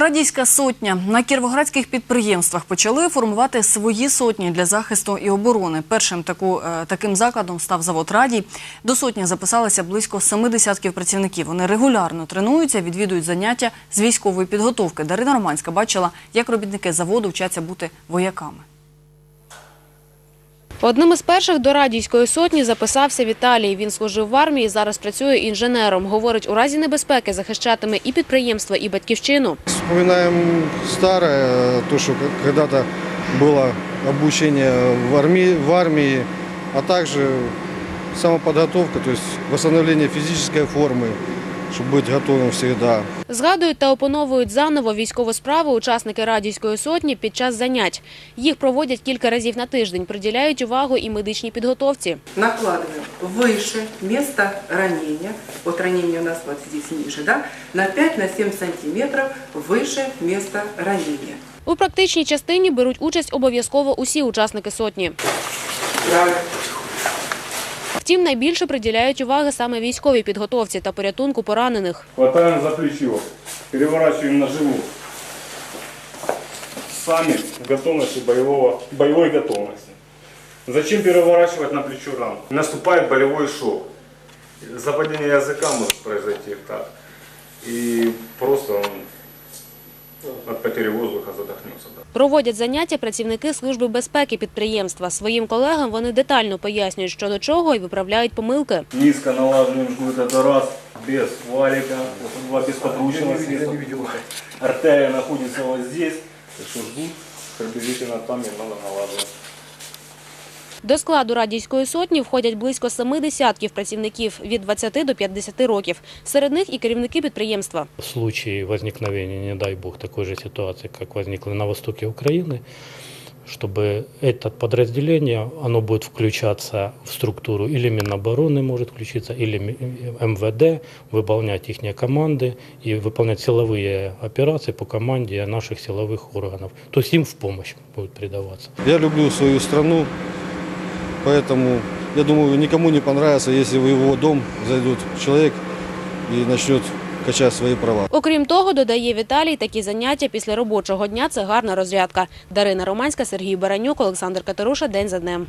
Радійська сотня на кіровоградських підприємствах почали формувати свої сотні для захисту і оборони. Першим таку, е, таким закладом став завод Радій. До сотні записалися близько семи десятків працівників. Вони регулярно тренуються, відвідують заняття з військової підготовки. Дарина Романська бачила, як робітники заводу вчаться бути вояками. Одним із перших до радійської сотні записався Віталій. Він служив в армії, зараз працює інженером. Говорить, у разі небезпеки захищатиме і підприємство, і батьківщину. Вспоминаем старое, то, что к- когда-то было обучение в армии, в армии, а также самоподготовка, то есть восстановление физической формы, чтобы быть готовым всегда. Згадують та опановують заново військову справу учасники радійської сотні під час занять. Їх проводять кілька разів на тиждень, приділяють увагу і медичній підготовці. накладываем выше место ранения, вот ранение у нас вот здесь ниже, да, на 5-7 сантиметров выше места ранения. У практичній частині беруть участь обов'язково усі учасники сотні. Правильно. Втім, найбільше приділяють уваги саме військовій підготовці та порятунку поранених. Хватаем за плечо, переворачиваем на живот. Сами в готовности боевого, боевой готовности. Зачем переворачивать на плечо рану? Наступает болевой шок. Западение языка может произойти так. И Проводять заняття працівники Служби безпеки підприємства. Своїм колегам вони детально пояснюють, що до чого і виправляють помилки. Низько налажуємо жгут, раз, без валіка, два без подручного средства. Артерія знаходиться ось здесь, так что жгут приблизительно там і надо налаживать. До складу радійської сотні входять близько семи десятків працівників від 20 до 50 років. Серед них і керівники підприємства. В случае возникновения, не дай бог, такой же ситуации, как возникла на востоке Украины, чтобы это подразделение, оно будет включаться в структуру или Минобороны может включиться, или М- МВД, выполнять их команды и выполнять силовые операции по команде наших силовых органов. То есть им в помощь будет придаваться. Я люблю свою страну, поэтому, я думаю, никому не понравится, если в его дом зайдет человек и начнет качать свои права. Окрім того, додає Віталій, такі заняття після робочого дня – це гарна розрядка. Дарина Романська, Сергій Баранюк, Олександр Катеруша. День за днем.